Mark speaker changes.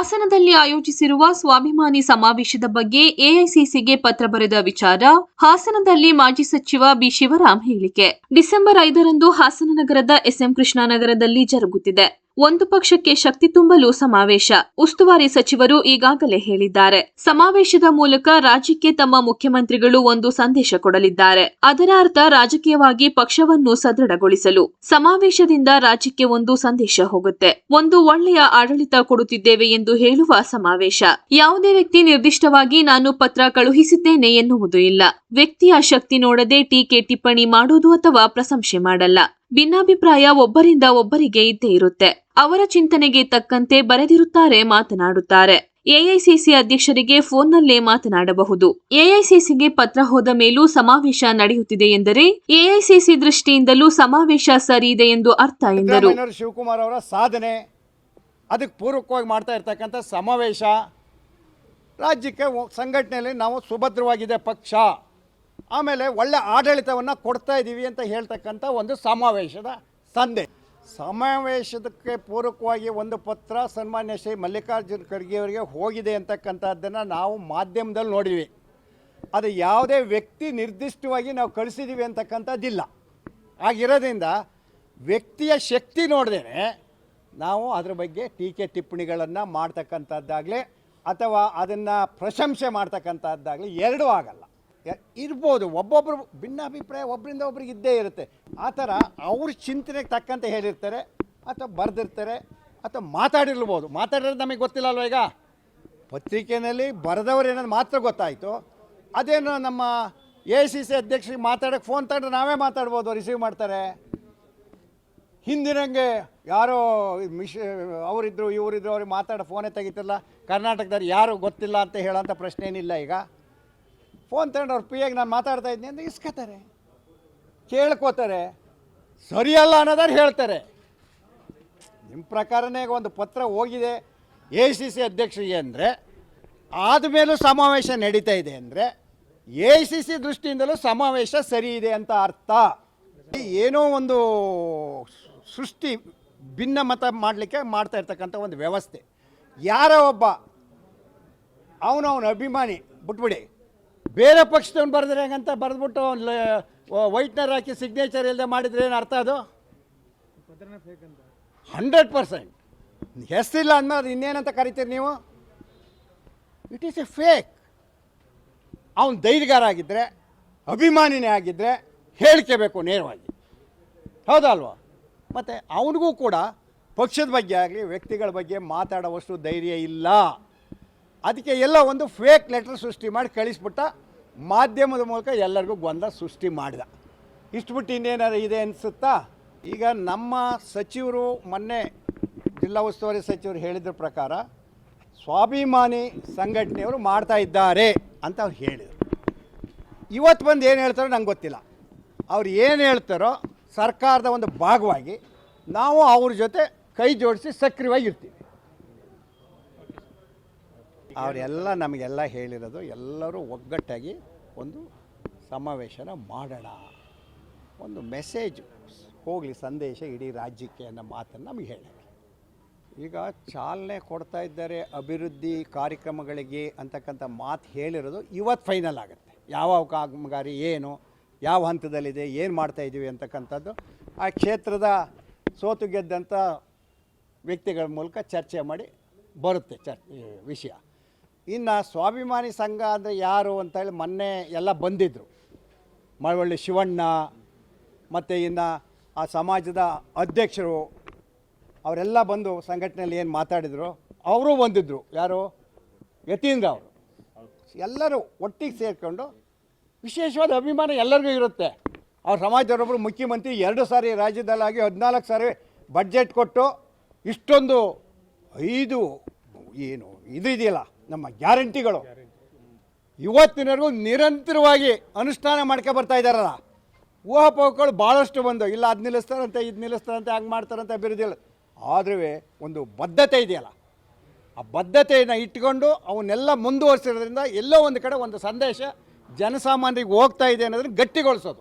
Speaker 1: ಹಾಸನದಲ್ಲಿ ಆಯೋಜಿಸಿರುವ ಸ್ವಾಭಿಮಾನಿ ಸಮಾವೇಶದ ಬಗ್ಗೆ ಎಐಸಿಸಿಗೆ ಪತ್ರ ಬರೆದ ವಿಚಾರ ಹಾಸನದಲ್ಲಿ ಮಾಜಿ ಸಚಿವ ಬಿ ಶಿವರಾಮ್ ಹೇಳಿಕೆ. ಡಿಸೆಂಬರ್ ಐದರಂದು ಹಾಸನ ನಗರದ ಎಸ್ಎಂ ಕೃಷ್ಣಾನಗರದಲ್ಲಿ ಜರುಗುತ್ತಿದೆ. ಒಂದು ಪಕ್ಷಕ್ಕೆ ಶಕ್ತಿ ತುಂಬಲು ಸಮಾವೇಶ. ಉಸ್ತುವಾರಿ ಸಚಿವರು ಈಗಾಗಲೇ ಹೇಳಿದ್ದಾರೆ. ಸಮಾವೇಶದ ಮೂಲಕ ರಾಜ್ಯಕ್ಕೆ ತಮ್ಮ ಮುಖ್ಯಮಂತ್ರಿಗಳು ಒಂದು ಸಂದೇಶ ಕೊಡಲಿದ್ದಾರೆ. ಅದರ ಅರ್ಥ ರಾಜಕೀಯವಾಗಿ ಪಕ್ಷವನ್ನು ಸದೃಢಗೊಳಿಸಲು. ಸಮಾವೇಶದಿಂದ ರಾಜ್ಯಕ್ಕೆ ಒಂದು ಸಂದೇಶ ಹೋಗುತ್ತೆ. ಒಂದು ಒಳ್ಳೆಯ ಆಡಳಿತ ಕೊಡುತ್ತಿದ್ದೇವೆ ಎಂದು ಹೇಳುವ ಸಮಾವೇಶ. ಯಾವುದೇ ವ್ಯಕ್ತಿ ನಿರ್ದಿಷ್ಟವಾಗಿ ನಾನು ಪತ್ರ ಕಳುಹಿಸಿದ್ದೇನೆ ಎನ್ನುವುದು ಇಲ್ಲ. ವ್ಯಕ್ತಿಯ ಶಕ್ತಿ ನೋಡದೆ ಟೀಕೆ ಟಿಪ್ಪಣಿ ಮಾಡುವುದು ಅಥವಾ ಪ್ರಶಂಸೆ ಮಾಡಲ್ಲ. ಭಿನ್ನಾಭಿಪ್ರಾಯ ಒಬ್ಬರಿಂದ ಒಬ್ಬರಿಗೆ ಇದ್ದೇ ಇರುತ್ತೆ. ಅವರ ಚಿಂತನೆಗೆ ತಕ್ಕಂತೆ ಬರೆದಿರುತ್ತಾರೆ ಮಾತನಾಡುತ್ತಾರೆ. ಎಐಸಿಸಿ ಅಧ್ಯಕ್ಷರಿಗೆ ಫೋನ್ನಲ್ಲೇ ಮಾತನಾಡಬಹುದು. ಎಐಸಿಸಿಗೆ ಪತ್ರ ಹೋದ ಮೇಲೂ ಸಮಾವೇಶ ನಡೆಯುತ್ತಿದೆ ಎಂದರೆ ಎಐಸಿಸಿ ದೃಷ್ಟಿಯಿಂದಲೂ ಸಮಾವೇಶ ಸರಿ ಇದೆ ಎಂದು ಅರ್ಥ ಎಂದರು.
Speaker 2: ಶಿವಕುಮಾರ್ ಅವರ ಸಾಧನೆ, ಅದಕ್ಕೆ ಪೂರಕವಾಗಿ ಮಾಡ್ತಾ ಇರ್ತಕ್ಕಂಥ ಸಮಾವೇಶ, ರಾಜ್ಯಕ್ಕೆ ಸಂಘಟನೆಯಲ್ಲಿ ನಾವು ಸುಭದ್ರವಾಗಿದೆ ಪಕ್ಷ. ಆಮೇಲೆ ಒಳ್ಳೆ ಆಡಳಿತವನ್ನು ಕೊಡ್ತಾ ಇದ್ದೀವಿ ಅಂತ ಹೇಳ್ತಕ್ಕಂಥ ಒಂದು ಸಮಾವೇಶದ ಸಂದೇಶ ಸಮಾವೇಶದಕ್ಕೆ ಪೂರಕವಾಗಿ ಒಂದು ಪತ್ರ ಸನ್ಮಾನ್ಯ ಶ್ರೀ ಮಲ್ಲಿಕಾರ್ಜುನ್ ಖರ್ಗೆಯವರಿಗೆ ಹೋಗಿದೆ ಅಂತಕ್ಕಂಥದ್ದನ್ನು ನಾವು ಮಾಧ್ಯಮದಲ್ಲಿ ನೋಡಿದ್ವಿ. ಅದು ಯಾವುದೇ ವ್ಯಕ್ತಿ ನಿರ್ದಿಷ್ಟವಾಗಿ ನಾವು ಕಳಿಸಿದ್ದೀವಿ ಅಂತಕ್ಕಂಥದ್ದಿಲ್ಲ. ಆಗಿರೋದ್ರಿಂದ ವ್ಯಕ್ತಿಯ ಶಕ್ತಿ ನೋಡ್ದೇನೆ ನಾವು ಅದ್ರ ಬಗ್ಗೆ ಟೀಕೆ ಟಿಪ್ಪಣಿಗಳನ್ನು ಮಾಡ್ತಕ್ಕಂಥದ್ದಾಗಲಿ ಅಥವಾ ಅದನ್ನು ಪ್ರಶಂಸೆ ಮಾಡ್ತಕ್ಕಂಥದ್ದಾಗಲಿ ಎರಡೂ ಆಗಲ್ಲ. ಇರ್ಬೋದು. ಒಬ್ಬೊಬ್ಬರು ಭಿನ್ನಾಭಿಪ್ರಾಯ ಒಬ್ಬರಿಂದ ಒಬ್ರಿಗೆ ಇದ್ದೇ ಇರುತ್ತೆ. ಆ ಥರ ಅವ್ರ ಚಿಂತನೆಗೆ ತಕ್ಕಂತೆ ಹೇಳಿರ್ತಾರೆ, ಅಥವಾ ಬರೆದಿರ್ತಾರೆ, ಅಥವಾ ಮಾತಾಡಿರ್ಬೋದು. ಮಾತಾಡಿರೋದು ನಮಗೆ ಗೊತ್ತಿಲ್ಲ ಅಲ್ವ ಈಗ? ಪತ್ರಿಕೆಯಲ್ಲಿ ಬರೆದವ್ರು ಏನಾದ್ರು ಮಾತ್ರ ಗೊತ್ತಾಯಿತು. ಅದೇನು ನಮ್ಮ ಎ ಸಿ ಸಿ ಅಧ್ಯಕ್ಷರಿಗೆ ಮಾತಾಡೋಕ್ಕೆ ಫೋನ್ ತಗೊಂಡ್ರೆ ನಾವೇ ಮಾತಾಡ್ಬೋದು ರಿಸೀವ್ ಮಾಡ್ತಾರೆ. ಹಿಂದಿನಂಗೆ ಯಾರೋ ಮಿಶ್ ಅವರಿದ್ದರು ಇವರಿದ್ರು ಅವ್ರಿಗೆ ಮಾತಾಡೋ ಫೋನೇ ತೆಗಿತಿಲ್ಲ. ಕರ್ನಾಟಕದವ್ರು ಯಾರು ಗೊತ್ತಿಲ್ಲ ಅಂತ ಹೇಳೋಂಥ ಪ್ರಶ್ನೆ ಏನಿಲ್ಲ ಈಗ. ಫೋನ್ ತಗೊಂಡು ಅವ್ರ ಪಿ ಎಗೆ ನಾನು ಮಾತಾಡ್ತಾ ಇದ್ದೀನಿ ಅಂದರೆ ಇಸ್ಕೋತಾರೆ. ಕೇಳ್ಕೋತಾರೆ. ಸರಿಯಲ್ಲ ಅನ್ನೋದಾರು ಹೇಳ್ತಾರೆ. ನಿಮ್ಮ ಪ್ರಕಾರನೇ ಒಂದು ಪತ್ರ ಹೋಗಿದೆ ಎ ಸಿ ಸಿ ಅಧ್ಯಕ್ಷರಿಗೆ ಅಂದರೆ ಆದಮೇಲೂ ಸಮಾವೇಶ ನಡೀತಾ ಇದೆ ಅಂದರೆ, ಎ ಸಿ ಸಿ ದೃಷ್ಟಿಯಿಂದಲೂ ಸಮಾವೇಶ ಸರಿ ಇದೆ ಅಂತ ಅರ್ಥ. ಏನೋ ಒಂದು ಸೃಷ್ಟಿ ಭಿನ್ನ ಮತ ಮಾಡಲಿಕ್ಕೆ ಮಾಡ್ತಾ ಇರ್ತಕ್ಕಂಥ ಒಂದು ವ್ಯವಸ್ಥೆ. ಯಾರೋ ಒಬ್ಬ, ಅವನವನ ಅಭಿಮಾನಿ, ಬಿಟ್ಬಿಡಿ. ಬೇರೆ ಪಕ್ಷದವ್ನು ಬರೆದ್ರೆ ಹೆಂಗಂತ ಬರೆದ್ಬಿಟ್ಟು ವೈಟ್ನರ್ ಹಾಕಿ ಸಿಗ್ನೇಚರ್ ಇಲ್ಲದೆ ಮಾಡಿದ್ರೆ ಏನು ಅರ್ಥ ಅದು? ಹಂಡ್ರೆಡ್ ಪರ್ಸೆಂಟ್ ಹೆಸರಿಲ್ಲ ಅದು ಇನ್ನೇನಂತ ಕರಿತೀರಿ ನೀವು? ಇಟ್ ಈಸ್ ಎ ಫೇಕ್ ಅವನು ಧೈರ್ಯಗಾರ ಆಗಿದ್ದರೆ ಅಭಿಮಾನಿನೇ ಆಗಿದ್ದರೆ ಹೇಳ್ಕೋಬೇಕು ನೇರವಾಗಿ. ಹೌದಲ್ವಾ ಮತ್ತು ಅವನಿಗೂ ಕೂಡ ಪಕ್ಷದ ಬಗ್ಗೆ ಆಗಲಿ, ವ್ಯಕ್ತಿಗಳ ಬಗ್ಗೆ ಮಾತಾಡೋವಷ್ಟು ಧೈರ್ಯ ಇಲ್ಲ. ಅದಕ್ಕೆ ಎಲ್ಲ ಒಂದು ಫೇಕ್ ಲೆಟರ್ ಸೃಷ್ಟಿ ಮಾಡಿ ಕಳಿಸ್ಬಿಟ್ಟ ಮಾಧ್ಯಮದ ಮೂಲಕ ಎಲ್ಲರಿಗೂ ಗೊಂದಲ ಸೃಷ್ಟಿ ಮಾಡಿದ. ಇಷ್ಟು ಬಿಟ್ಟು ಇನ್ನೇನಾರು ಇದೆ ಅನಿಸುತ್ತಾ? ಈಗ ನಮ್ಮ ಸಚಿವರು ಮೊನ್ನೆ ಜಿಲ್ಲಾ ಉಸ್ತುವಾರಿ ಸಚಿವರು ಹೇಳಿದ್ರ ಪ್ರಕಾರ ಸ್ವಾಭಿಮಾನಿ ಸಂಘಟನೆಯವರು ಮಾಡ್ತಾ ಇದ್ದಾರೆ ಅಂತ ಅವ್ರು ಹೇಳಿದರು. ಇವತ್ತು ಬಂದು ಏನು ಹೇಳ್ತಾರೋ ನಂಗೆ ಗೊತ್ತಿಲ್ಲ. ಅವ್ರು ಏನು ಹೇಳ್ತಾರೋ ಸರ್ಕಾರದ ಒಂದು ಭಾಗವಾಗಿ ನಾವು ಅವ್ರ ಜೊತೆ ಕೈ ಜೋಡಿಸಿ ಸಕ್ರಿಯವಾಗಿ ಇರ್ತೀವಿ. ಅವರೆಲ್ಲ ನಮಗೆಲ್ಲ ಹೇಳಿರೋದು ಎಲ್ಲರೂ ಒಗ್ಗಟ್ಟಾಗಿ ಒಂದು ಸಮಾವೇಶನ ಮಾಡೋಣ. ಒಂದು ಮೆಸೇಜ್ ಹೋಗಲಿ, ಸಂದೇಶ ಇಡೀ ರಾಜ್ಯಕ್ಕೆ ಅನ್ನೋ ಮಾತನ್ನು ನಮಗೆ ಹೇಳಿ. ಈಗ ಚಾಲನೆ ಕೊಡ್ತಾ ಇದ್ದಾರೆ ಅಭಿವೃದ್ಧಿ ಕಾರ್ಯಕ್ರಮಗಳಿಗೆ ಅಂತಕ್ಕಂಥ ಮಾತು ಹೇಳಿರೋದು ಇವತ್ತು ಫೈನಲ್ ಆಗುತ್ತೆ. ಯಾವ ಕಾಮಗಾರಿ ಏನು, ಯಾವ ಹಂತದಲ್ಲಿದೆ, ಏನು ಮಾಡ್ತಾ ಇದ್ದೀವಿ ಅಂತಕ್ಕಂಥದ್ದು ಆ ಕ್ಷೇತ್ರದ ಸೋತು ಗೆದ್ದಂಥ ವ್ಯಕ್ತಿಗಳ ಮೂಲಕ ಚರ್ಚೆ ಮಾಡಿ ಬರುತ್ತೆ ಚರ್ ವಿಷಯ. ಇನ್ನು ಸ್ವಾಭಿಮಾನಿ ಸಂಘ ಅಂದರೆ ಯಾರು ಅಂತೇಳಿ ಮೊನ್ನೆ ಎಲ್ಲ ಬಂದಿದ್ದರು ಮಳವಳ್ಳಿ ಶಿವಣ್ಣ, ಮತ್ತು ಇನ್ನು ಆ ಸಮಾಜದ ಅಧ್ಯಕ್ಷರು, ಅವರೆಲ್ಲ ಬಂದು ಸಂಘಟನೆಯಲ್ಲಿ ಏನು ಮಾತಾಡಿದರು, ಅವರು ಬಂದಿದ್ದರು ಯಾರು? ಯತೀಂದ್ರ ಅವರು. ಎಲ್ಲರೂ ಒಟ್ಟಿಗೆ ಸೇರಿಕೊಂಡು ವಿಶೇಷವಾದ ಅಭಿಮಾನ ಎಲ್ಲರಿಗೂ ಇರುತ್ತೆ. ಅವ್ರ ಸಮಾಜದವರೊಬ್ಬರು ಮುಖ್ಯಮಂತ್ರಿ ಎರಡು ಸಾರಿ ರಾಜ್ಯದಲ್ಲಾಗಿ ಹದಿನಾಲ್ಕು ಸಾರಿ ಬಡ್ಜೆಟ್ ಕೊಟ್ಟು ಇಷ್ಟೊಂದು ಐದು, ಏನು, ಇದು ಇದೆಯಲ್ಲ? ನಮ್ಮ ಗ್ಯಾರಂಟಿಗಳು. ಇವತ್ತಿನವರೆಗೂ ನಿರಂತರವಾಗಿ ಅನುಷ್ಠಾನ ಮಾಡ್ಕೊ ಬರ್ತಾ ಇದ್ದಾರಲ್ಲ ಊಹಾಪೋಹಗಳು ಭಾಳಷ್ಟು ಬಂದು, ಇಲ್ಲ ಅದು ನಿಲ್ಲಿಸ್ತಾರಂತೆ, ಇದು ನಿಲ್ಲಿಸ್ತಾರಂತೆ, ಹಂಗೆ ಮಾಡ್ತಾರಂತೆ ಇಲ್ಲ ಆದ್ರೂ ಒಂದು ಬದ್ಧತೆ ಇದೆಯಲ್ಲ, ಆ ಬದ್ಧತೆಯನ್ನು ಇಟ್ಕೊಂಡು ಅವನ್ನೆಲ್ಲ ಮುಂದುವರಿಸಿರೋದ್ರಿಂದ ಎಲ್ಲೋ ಒಂದು ಕಡೆ ಒಂದು ಸಂದೇಶ ಜನಸಾಮಾನ್ಯರಿಗೆ ಹೋಗ್ತಾ ಇದೆ ಅನ್ನೋದನ್ನ ಗಟ್ಟಿಗೊಳಿಸೋದು.